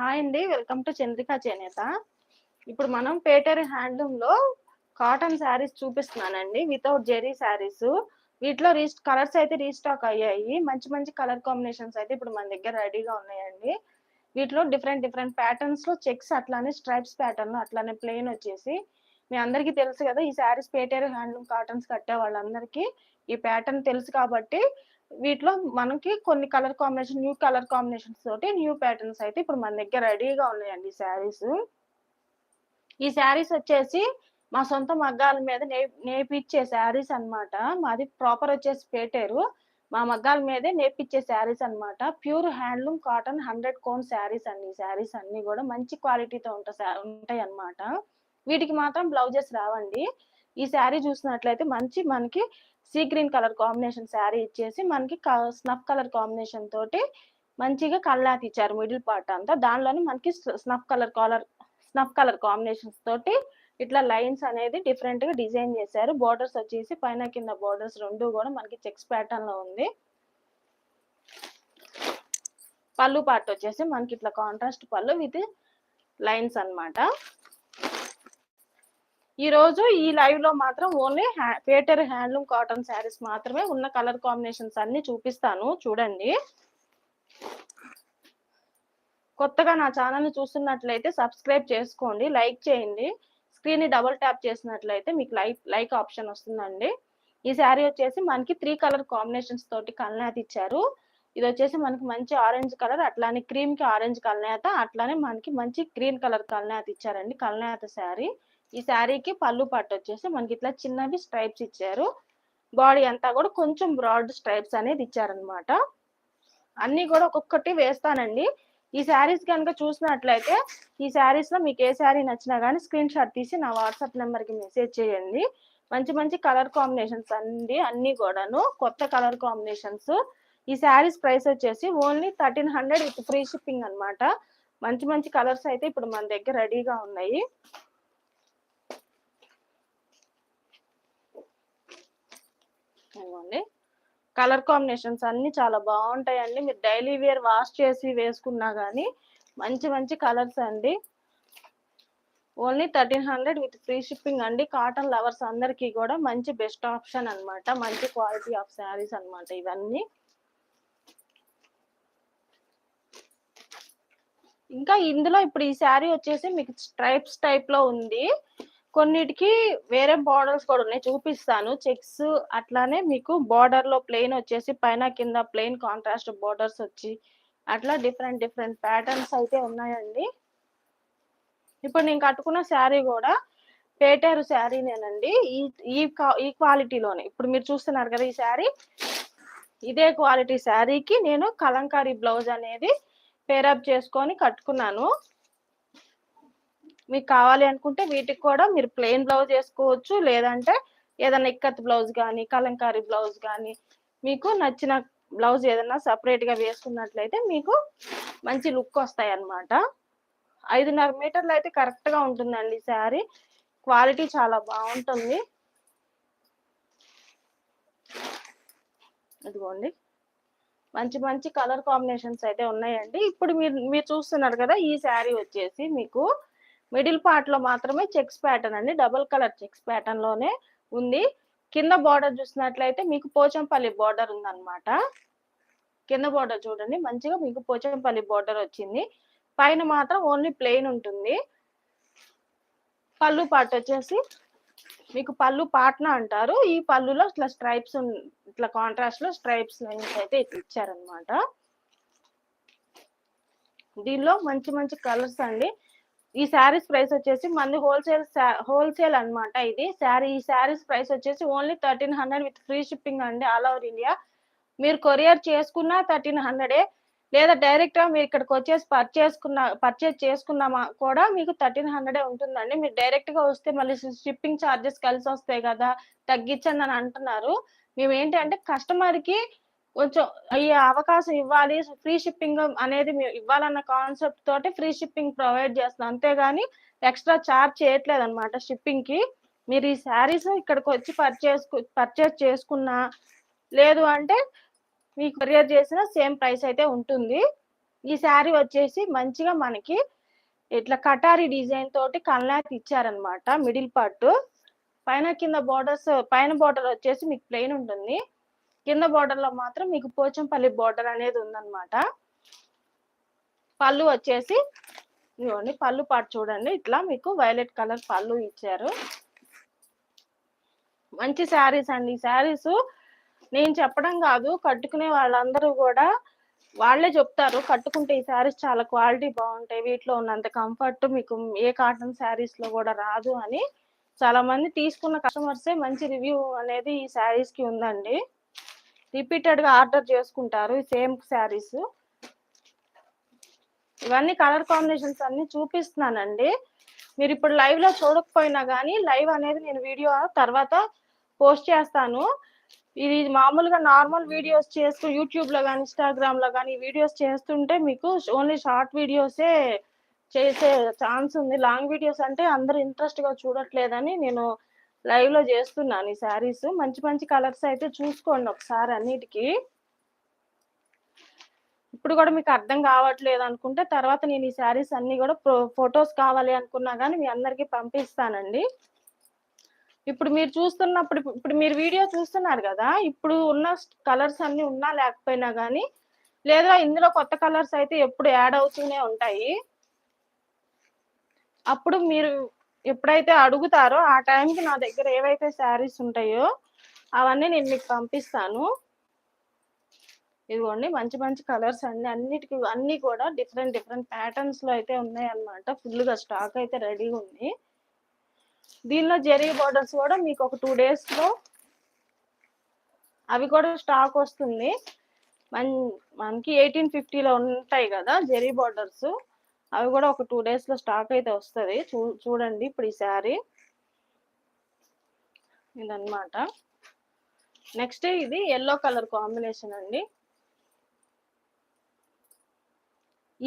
Hi అండి welcome to Chandrika చేనేత. ఇప్పుడు మనం పేటరీ హ్యాండ్లూమ్లో కాటన్ శారీస్ చూపిస్తున్నానండి వితౌట్ జెరీ శారీస్. వీటిలో రీ కలర్స్ అయితే రీస్టాక్ అయ్యాయి. మంచి మంచి కలర్ కాంబినేషన్స్ అయితే ఇప్పుడు మన దగ్గర రెడీగా ఉన్నాయండి. వీటిలో డిఫరెంట్ డిఫరెంట్ ప్యాటర్న్స్లో చెక్స్ అట్లానే స్ట్రైప్స్ ప్యాటర్న్ అట్లానే ప్లెయిన్ వచ్చేసి మీ అందరికీ తెలుసు కదా ఈ శారీస్ పేటరీ హ్యాండ్లూమ్ కాటన్స్ కట్టే వాళ్ళందరికీ ఈ ప్యాటర్న్ తెలుసు కాబట్టి వీటిలో మనకి కొన్ని colour combination new colour combinations తోటి న్యూ ప్యాటర్న్స్ అయితే ఇప్పుడు మన దగ్గర రెడీగా ఉన్నాయండి శారీస్. ఈ శారీస్ వచ్చేసి మా సొంత మగ్గాల మీద నే నేపిచ్చే శారీస్ అన్నమాట. మాది ప్రాపర్ వచ్చేసి పేటేరు. మా మగ్గాల మీదే నేపిచ్చే శారీస్ అన్నమాట. Pure handloom cotton hundred count saris అండి శారీస్ అన్ని కూడా మంచి క్వాలిటీతో ఉంటాయి ఉంటాయి అన్నమాట. వీటికి మాత్రం బ్లౌజెస్ రావండి. ఈ శారీ చూసినట్లయితే మంచి మనకి sea green colour combination sari ఇచ్చేసి మనకి స్నఫ్ కలర్ కాంబినేషన్ తోటి మంచిగా కళ్ళాతి ఇచ్చారు మిడిల్ పార్ట్ అంతా. దానిలోనే మనకి snuff colour collar snuff colour combinations తోటి ఇట్లా లైన్స్ అనేది డిఫరెంట్గా డిజైన్ చేశారు. బోర్డర్స్ వచ్చేసి పైన కింద బోర్డర్స్ రెండు కూడా మనకి చెక్స్ ప్యాటర్న్లో ఉంది. పళ్ళు పార్ట్ వచ్చేసి మనకి ఇట్లా కాంట్రాస్ట్ పళ్ళు విత్ లైన్స్ అనమాట ఈ రోజు ఈ లైవ్లో మాత్రం only Peter handloom cotton saris మాత్రమే ఉన్న కలర్ కాంబినేషన్స్ అన్ని చూపిస్తాను చూడండి. కొత్తగా నా ఛానల్ని చూస్తున్నట్లయితే సబ్స్క్రైబ్ చేసుకోండి లైక్ చేయండి. స్క్రీన్ని డబుల్ ట్యాప్ చేసినట్లయితే మీకు లైక్ లైక్ ఆప్షన్ వస్తుందండి. ఈ శారీ వచ్చేసి మనకి త్రీ కలర్ కాంబినేషన్స్ తోటి కల్నాథ్ ఇచ్చారు. ఇది వచ్చేసి మనకి మంచి ఆరెంజ్ కలర్ అట్లానే క్రీమ్కి ఆరెంజ్ కల్నేత అట్లానే మనకి మంచి గ్రీన్ కలర్ కల్నేత ఇచ్చారండి కల్నేత శారీ ఈ శారీకి పళ్ళు పట్టు వచ్చేసి మనకి ఇట్లా చిన్నవి స్ట్రైప్స్ ఇచ్చారు. బాడీ అంతా కూడా కొంచెం బ్రాడ్ స్ట్రైప్స్ అనేది ఇచ్చారనమాట అన్ని కూడా ఒక్కొక్కటి వేస్తానండి. ఈ శారీస్ కనుక చూసినట్లయితే ఈ శారీస్లో మీకు ఏ శారీ నచ్చినా కానీ స్క్రీన్ షాట్ తీసి నా వాట్సాప్ నెంబర్కి మెసేజ్ చేయండి. మంచి మంచి కలర్ కాంబినేషన్స్ అండి అన్ని కూడాను. కొత్త కలర్ కాంబినేషన్స్ ఈ శారీస్ ప్రైస్ వచ్చేసి only thirteen hundred with free shipping అనమాట మంచి మంచి కలర్స్ అయితే ఇప్పుడు మన దగ్గర రెడీగా ఉన్నాయి. ఇదిగోండి కలర్ కాంబినేషన్స్ అన్ని చాలా బాగుంటాయండి. మీరు డైలీ వేర్ వాష్ చేసి వేసుకున్నా కానీ మంచి మంచి కలర్స్ అండి. Only thirteen hundred with free shipping అండి. కాటన్ లవర్స్ అందరికీ కూడా మంచి బెస్ట్ ఆప్షన్ అన్నమాట. మంచి క్వాలిటీ ఆఫ్ శారీస్ అన్నమాట ఇవన్నీ. ఇంకా ఇందులో ఇప్పుడు ఈ శారీ వచ్చేసి మీకు స్ట్రైప్స్ టైప్లో ఉంది. కొన్నిటికి వేరే బార్డర్స్ కూడా ఉన్నాయి. చూపిస్తాను. చెక్స్ అట్లానే మీకు బార్డర్లో ప్లెయిన్ వచ్చేసి పైన కింద ప్లెయిన్ కాంట్రాస్ట్ బార్డర్స్ వచ్చి అట్లా డిఫరెంట్ డిఫరెంట్ ప్యాటర్న్స్ అయితే ఉన్నాయండి. ఇప్పుడు నేను కట్టుకున్న శారీ కూడా పేటేరు శారీనేనండి. ఈ ఈ ఈ క్వాలిటీలోనే ఇప్పుడు మీరు చూస్తున్నారు కదా ఈ శారీ. ఇదే క్వాలిటీ శారీకి నేను కలంకారీ బ్లౌజ్ అనేది పేరప్ చేసుకొని కట్టుకున్నాను. మీకు కావాలి అనుకుంటే వీటికి కూడా మీరు ప్లెయిన్ బ్లౌజ్ వేసుకోవచ్చు. లేదంటే ఏదైనా ఇక్కత్ బ్లౌజ్ కానీ కలంకారీ బ్లౌజ్ కానీ మీకు నచ్చిన బ్లౌజ్ ఏదైనా సపరేట్గా వేసుకున్నట్లయితే మీకు మంచి లుక్ వస్తాయి అన్నమాట ఐదున్నర మీటర్లు అయితే కరెక్ట్గా ఉంటుందండి శారీ. క్వాలిటీ చాలా బాగుంటుంది. ఇదిగోండి. మంచి మంచి కలర్ కాంబినేషన్స్ అయితే ఉన్నాయండి. ఇప్పుడు మీరు మీరు చూస్తున్నారు కదా ఈ శారీ వచ్చేసి మీకు మిడిల్ పార్ట్లో మాత్రమే చెక్స్ ప్యాటర్న్ అండి. డబుల్ కలర్ చెక్స్ ప్యాటర్న్లోనే ఉంది. కింద బార్డర్ చూసినట్లయితే మీకు పోచంపల్లి బార్డర్ ఉందన్నమాట. కింద బార్డర్ చూడండి. మంచిగా మీకు పోచంపల్లి బార్డర్ వచ్చింది. పైన మాత్రం ఓన్లీ ప్లెయిన్ ఉంటుంది. పళ్ళు పాట వచ్చేసి మీకు పళ్ళు పాట్న అంటారు. ఈ పళ్ళులో ఇట్లా స్ట్రైప్స్ ఇట్లా కాంట్రాస్ట్లో స్ట్రైప్స్ లైన్స్ అయితే ఇట్లా ఇచ్చారనమాట దీనిలో మంచి మంచి కలర్స్ అండి. ఈ శారీస్ ప్రైస్ వచ్చేసి మంది హోల్సేల్ హోల్సేల్ అన్నమాట ఇది. శారీ ఈ శారీస్ ప్రైస్ వచ్చేసి only thirteen hundred with free shipping అండి ఆల్ ఓవర్ ఇండియా మీరు కొరియర్ చేసుకున్నా థర్టీన్ హండ్రెడే లేదా డైరెక్ట్గా మీరు ఇక్కడికి వచ్చేసి పర్చేసుకున్న పర్చేస్ చేసుకున్నామా కూడా మీకు థర్టీన్ హండ్రెడే ఉంటుందండి. మీరు డైరెక్ట్గా వస్తే మళ్ళీ షిప్పింగ్ ఛార్జెస్ కలిసి వస్తాయి కదా తగ్గించండి అని అంటున్నారు. మేము ఏంటంటే కస్టమర్కి కొంచెం ఈ అవకాశం ఇవ్వాలి ఫ్రీ షిప్పింగ్ అనేది మేము ఇవ్వాలన్న కాన్సెప్ట్ తోటి ఫ్రీ షిప్పింగ్ ప్రొవైడ్ చేస్తున్నాం అంతేగాని ఎక్స్ట్రా చార్జ్ చేయట్లేదు అనమాట షిప్పింగ్కి మీరు ఈ శారీస్ ఇక్కడికి వచ్చి పర్చేస్ పర్చేస్ చేసుకున్నా లేదు అంటే మీ కొరియర్ చేసిన సేమ్ ప్రైస్ అయితే ఉంటుంది. ఈ శారీ వచ్చేసి మంచిగా మనకి ఇట్లా కటారి డిజైన్ తోటి కల్లాక్ ఇచ్చారనమాట మిడిల్ పార్ట్. పైన కింద బోర్డర్స్ పైన బోర్డర్ వచ్చేసి మీకు ప్లెయిన్ ఉంటుంది. కింద బార్డర్లో మాత్రం మీకు పోచంపల్లి బార్డర్ అనేది ఉందన్నమాట. పళ్ళు వచ్చేసి ఇవ్వండి పళ్ళు పాటు చూడండి. ఇట్లా మీకు వైలెట్ కలర్ పళ్ళు ఇచ్చారు. మంచి శారీస్ అండి. ఈ శారీస్ నేను చెప్పడం కాదు కట్టుకునే వాళ్ళందరూ కూడా వాళ్ళే చెప్తారు. కట్టుకుంటే ఈ శారీస్ చాలా క్వాలిటీ బాగుంటాయి. వీటిలో ఉన్నంత కంఫర్ట్ మీకు ఏ కాటన్ శారీస్లో కూడా రాదు అని చాలా మంది తీసుకున్న కస్టమర్సే మంచి రివ్యూ అనేది ఈ శారీస్కి ఉందండి. రిపీటెడ్గా ఆర్డర్ చేసుకుంటారు సేమ్ శారీస్. ఇవన్నీ కలర్ కాంబినేషన్స్ అన్ని చూపిస్తున్నానండి. మీరు ఇప్పుడు లైవ్లో చూడకపోయినా కానీ లైవ్ అనేది నేను వీడియో తర్వాత పోస్ట్ చేస్తాను. ఇది మామూలుగా నార్మల్ వీడియోస్ చేస్తూ యూట్యూబ్లో కానీ ఇన్స్టాగ్రామ్లో కానీ వీడియోస్ చేస్తుంటే మీకు ఓన్లీ షార్ట్ వీడియోసే చేసే ఛాన్స్ ఉంది. లాంగ్ వీడియోస్ అంటే అందరు ఇంట్రెస్ట్గా చూడట్లేదని నేను లైవ్లో చేస్తున్నాను ఈ శారీస్. మంచి మంచి కలర్స్ అయితే చూసుకోండి ఒకసారి అన్నిటికీ. ఇప్పుడు కూడా మీకు అర్థం కావట్లేదు అనుకుంటే తర్వాత నేను ఈ శారీస్ అన్ని కూడా ఫొటోస్ కావాలి అనుకున్నా కానీ మీ అందరికి పంపిస్తానండి. ఇప్పుడు మీరు చూస్తున్నప్పుడు ఇప్పుడు మీరు వీడియో చూస్తున్నారు కదా ఇప్పుడు ఉన్న కలర్స్ అన్ని ఉన్నా లేకపోయినా కానీ లేదా ఇందులో కొత్త కలర్స్ అయితే ఎప్పుడు యాడ్ అవుతూనే ఉంటాయి. అప్పుడు మీరు ఎప్పుడైతే అడుగుతారో ఆ టైంకి నా దగ్గర ఏవైతే శారీస్ ఉంటాయో అవన్నీ నేను మీకు పంపిస్తాను. ఇదిగోండి మంచి మంచి కలర్స్ అన్ని అన్నిటికి అన్ని కూడా డిఫరెంట్ డిఫరెంట్ ప్యాటర్న్స్లో అయితే ఉన్నాయి అన్నమాట ఫుల్గా స్టాక్ అయితే రెడీగా ఉంది. దీనిలో జెరీ బార్డర్స్ కూడా మీకు ఒక టూ డేస్లో అవి కూడా స్టాక్ వస్తుంది. మన్ మనకి ఎయిటీన్ ఫిఫ్టీలో ఉంటాయి కదా జెరీ బార్డర్స్. అవి కూడా ఒక టూ డేస్లో స్టాక్ అయితే వస్తుంది. చూ చూడండి ఇప్పుడు ఈ శారీ. ఇదన్నమాట. నెక్స్ట్ ఇది ఎల్లో కలర్ కాంబినేషన్ అండి.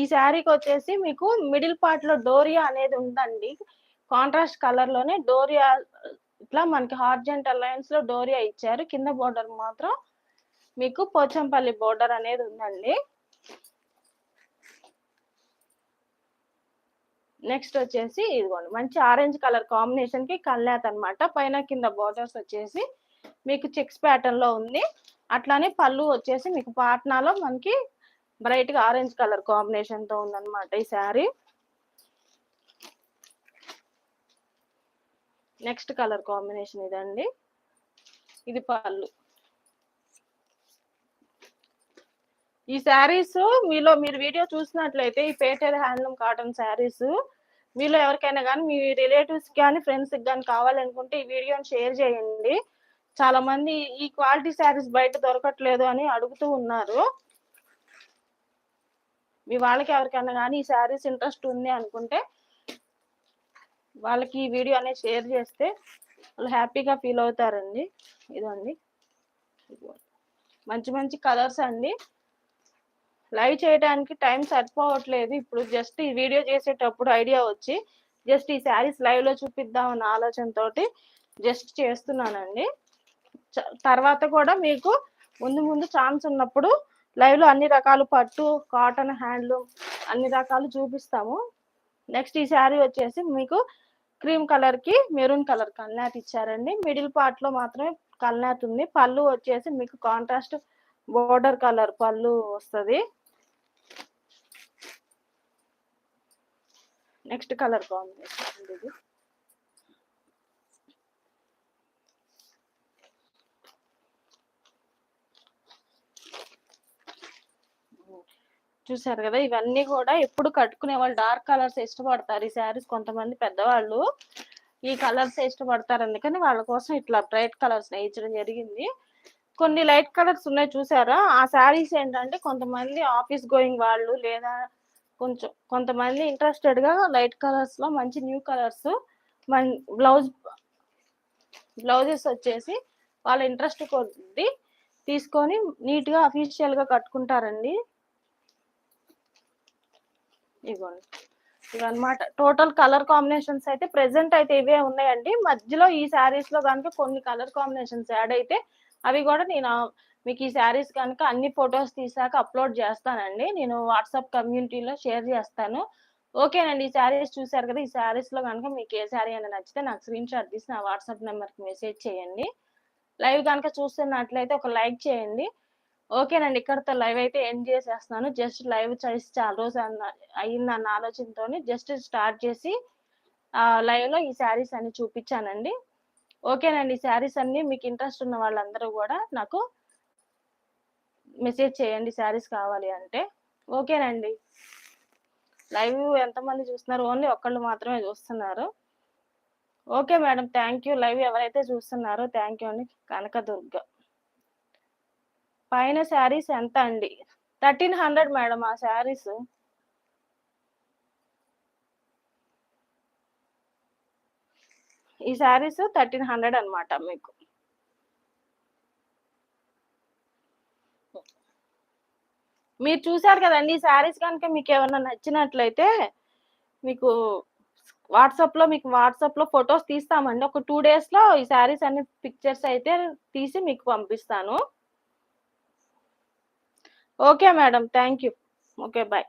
ఈ శారీకి వచ్చేసి మీకు మిడిల్ పార్ట్లో డోరియా అనేది ఉందండి. కాంట్రాస్ట్ కలర్లోనే డోరియా ఇట్లా మనకి హార్జెంట్ అలయన్స్లో డోరియా ఇచ్చారు. కింద బోర్డర్ మాత్రం మీకు పోచంపల్లి బోర్డర్ అనేది ఉందండి. నెక్స్ట్ వచ్చేసి ఇదిగోండి మంచి ఆరెంజ్ కలర్ కాంబినేషన్కి కల్లాత్ అనమాట పైన కింద బోర్డర్స్ వచ్చేసి మీకు చెక్స్ ప్యాటర్న్లో ఉంది. అట్లానే పళ్ళు వచ్చేసి మీకు పాట్నాలో మనకి బ్రైట్గా ఆరెంజ్ కలర్ కాంబినేషన్తో ఉందన్నమాట ఈ శారీ. నెక్స్ట్ కలర్ కాంబినేషన్ ఇదండి. ఇది పళ్ళు. ఈ శారీస్ మీలో మీరు వీడియో చూసినట్లయితే ఈ పేటెడ్ హ్యాండ్లూమ్ కాటన్ శారీస్ మీలో ఎవరికైనా కానీ మీ రిలేటివ్స్ కానీ ఫ్రెండ్స్ కానీ కావాలనుకుంటే ఈ వీడియోని షేర్ చేయండి. చాలా మంది ఈ క్వాలిటీ శారీస్ బయట దొరకట్లేదు అని అడుగుతూ ఉన్నారు. మీ వాళ్ళకి ఎవరికైనా కానీ ఈ శారీస్ ఇంట్రెస్ట్ ఉంది అనుకుంటే వాళ్ళకి ఈ వీడియో అనేది షేర్ చేస్తే వాళ్ళు హ్యాపీగా ఫీల్ అవుతారండి. ఇదండి. మంచి మంచి కలర్స్ అండి. లైవ్ చేయడానికి టైం సరిపోవట్లేదు. ఇప్పుడు జస్ట్ ఈ వీడియో చేసేటప్పుడు ఐడియా వచ్చి జస్ట్ ఈ శారీస్ లైవ్లో చూపిద్దాం అన్న ఆలోచనతో జస్ట్ చేస్తున్నానండి. తర్వాత కూడా మీకు ముందు ముందు ఛాన్స్ ఉన్నప్పుడు లైవ్లో అన్ని రకాలు పట్టు కాటన్ హ్యాండ్లూమ్ అన్ని రకాలు చూపిస్తాము. నెక్స్ట్ ఈ శారీ వచ్చేసి మీకు క్రీమ్ కలర్కి మెరూన్ కలర్ కల్నాథ్ ఇచ్చారండి. మిడిల్ పార్ట్లో మాత్రమే కల్నాథ్ ఉంది. పళ్ళు వచ్చేసి మీకు కాంట్రాస్ట్ బోర్డర్ కలర్ పళ్ళు వస్తుంది. నెక్స్ట్ కలర్ కాంబినేషన్ ఇది. చూసారు కదా ఇవన్నీ కూడా ఎప్పుడు కట్టుకునే వాళ్ళు డార్క్ కలర్స్ ఇష్టపడతారు. ఈ శారీస్ కొంతమంది పెద్దవాళ్ళు ఈ కలర్స్ ఇష్టపడతారు. అందుకని వాళ్ళ కోసం ఇట్లా బ్రైట్ కలర్స్ నేయించడం జరిగింది. కొన్ని లైట్ కలర్స్ ఉన్నాయి చూసారా? ఆ శారీస్ ఏంటంటే కొంతమంది ఆఫీస్ గోయింగ్ వాళ్ళు లేదా కొంచెం కొంతమంది ఇంట్రెస్టెడ్గా లైట్ కలర్స్లో మంచి న్యూ కలర్స్ మన బ్లౌజ్ బ్లౌజెస్ వచ్చేసి వాళ్ళ ఇంట్రెస్ట్ కొద్ది తీసుకొని నీట్గా అఫీషియల్గా కట్టుకుంటారండి. ఇవ్వండి ఇవన్నమాట టోటల్ కలర్ కాంబినేషన్స్ అయితే ప్రెసెంట్ అయితే ఇవే ఉన్నాయండి. మధ్యలో ఈ శారీస్లో కనుక కొన్ని కలర్ కాంబినేషన్స్ యాడ్ అయితే అవి కూడా నేను మీకు ఈ శారీస్ కనుక అన్ని ఫొటోస్ తీసాక అప్లోడ్ చేస్తానండి. నేను వాట్సాప్ కమ్యూనిటీలో షేర్ చేస్తాను. ఓకేనండి. ఈ శారీస్ చూసారు కదా? ఈ శారీస్లో కనుక మీకు ఏ శారీ అయినా నచ్చితే నాకు స్క్రీన్ షాట్ తీసి నా వాట్సాప్ నెంబర్కి మెసేజ్ చేయండి. లైవ్ కనుక చూస్తున్నట్లయితే ఒక లైక్ చేయండి. ఓకేనండి. ఇక్కడతో లైవ్ అయితే ఎండ్ చేసేస్తున్నాను. జస్ట్ లైవ్ చేసి చాలా రోజు అన్న- అయ్యిందన్న ఆలోచనతో జస్ట్ స్టార్ట్ చేసి ఆ లైవ్లో ఈ శారీస్ అన్ని చూపించానండి. ఓకేనండి. ఈ శారీస్ అన్ని మీకు ఇంట్రెస్ట్ ఉన్న వాళ్ళందరూ కూడా నాకు మెసేజ్ చేయండి శారీస్ కావాలి అంటే. ఓకేనండి. లైవ్ ఎంతమంది చూస్తున్నారు? ఓన్లీ ఒక్కళ్ళు మాత్రమే చూస్తున్నారు. Okay madam thank you live ఎవరైతే చూస్తున్నారో థ్యాంక్ యూ అండి. కనకదుర్గ. పైన శారీస్ ఎంత అండి? థర్టీన్ హండ్రెడ్ మేడం ఆ శారీస్ ఈ శారీస్ థర్టీన్ హండ్రెడ్ అనమాట మీకు. మీరు చూసారు కదండి ఈ శారీస్ కనుక మీకు ఏమన్నా నచ్చినట్లయితే మీకు వాట్సాప్లో మీకు వాట్సాప్లో ఫొటోస్ తీస్తామండి. ఒక టూ డేస్లో ఈ శారీస్ అన్ని పిక్చర్స్ అయితే తీసి మీకు పంపిస్తాను. Okay madam thank you. Okay bye.